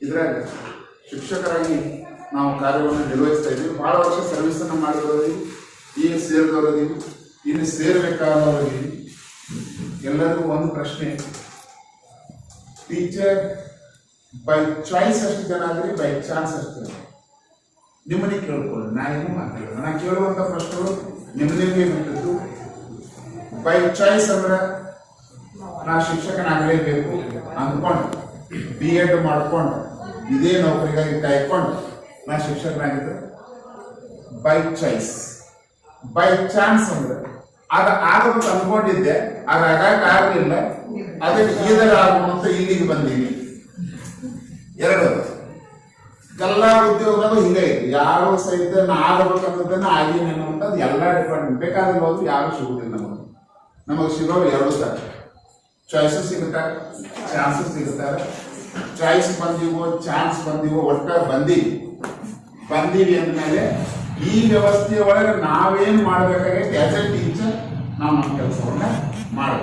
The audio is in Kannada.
ಇದ್ರಾಗ ಶಿಕ್ಷಕರಾಗಿ ನಾವು ಕಾರ್ಯವನ್ನು ನಿರ್ವಹಿಸ್ತಾ ಇದ್ದೀವಿ. ಬಹಳ ವರ್ಷ ಸರ್ವಿಸ್ ಅನ್ನು ಮಾಡಿದವರಿಗೆ ಈಗ ಸೇರಿದವರಿಗೆ ಇನ್ನು ಸೇರ್ಬೇಕಾದವರಿಗೆ ಎಲ್ಲರಿಗೂ ಒಂದು ಪ್ರಶ್ನೆ. ಟೀಚರ್ ಬೈ ಚಾಯ್ಸ್ ಅಷ್ಟು ಜನ ಆಗಲಿ ಬೈ ಚಾನ್ಸ್ ಅಷ್ಟು ಜನ. ನಿಮ್ಮನ್ನೇ ಕೇಳ್ಕೊಳ್ಳಿ ನಾ ಏನು ಮಾತಾಡೋಣ ನಾ ಕೇಳುವಂತ ಪ್ರಶ್ನೆಗಳು ನಿಮ್ಮನ್ನೇ ಬಿಟ್ಟಿದ್ದು ಬೈ ಚಾಯ್ಸ್ ಅಂದ್ರೆ ನಾ ಶಿಕ್ಷಕನಾಗಲೇಬೇಕು ಅಂದ್ಕೊಂಡು ಬಿ ಎಡ್ ಮಾಡ್ಕೊಂಡು ಇದೇ ನೌಕರಿಗಾಗಿ ಕಾಯ್ಕೊಂಡು ನಾ ಶಿಕ್ಷಕನಾಗಿದ್ದೆ ಬೈ ಚಾಯ್ಸ್ ಬೈ ಚಾನ್ಸ್ ಅಂದ್ರೆ, ಅದ ಆಗಬೇಕು ಅನ್ಕೊಂಡಿದ್ದೆ ಅದ ಆಗಕ್ಕೆ ಆಗಲಿಲ್ಲ. ಅದಕ್ಕೆ ಈದರ ಆಗುವಂತ ಇಲ್ಲಿಗೆ ಬಂದೀನಿ. ಎರಡು ಎಲ್ಲ ಉದ್ಯೋಗಗಳು ಹಿಂಗೆ ಇದೆ ಯಾರು ಸಹಿತ ನಾ ಆಗಬೇಕನ್ನೋದನ್ನ ಆಗೀನಿ ಅನ್ನುವಂಥದ್ದು ಎಲ್ಲ ಡಿಪಾರ್ಟ್ಮೆಂಟ್ ಬೇಕಾದ್ರೆ ಹೋದ್ರು ಯಾರು ಸಿಗುದಿಲ್ಲ ನಮಗೆ. ನಮಗೆ ಸಿಗೋರು ಎರಡು ತರ ಚಾಯ್ಸಸ್ ಸಿಗುತ್ತಾರೆ ಚಾನ್ಸಸ್ ಸಿಗುತ್ತಾರೆ ಚಾಯ್ಸ್ ಬಂದಿವೋ ಚಾನ್ಸ್ ಬಂದಿವೋ ಒಟ್ಟ ಬಂದೀವಿ ಬಂದೀವಿ ಅಂದಮೇಲೆ ಈ ವ್ಯವಸ್ಥೆಯ ಒಳಗೆ ನಾವೇನ್ ಮಾಡ್ಬೇಕಾಗೈತೆ ಆಸ್ ಎ ಟೀಚರ್ ನಾವು ನಮ್ಮ ಕೆಲಸವನ್ನ ಮಾಡಬೇಕು.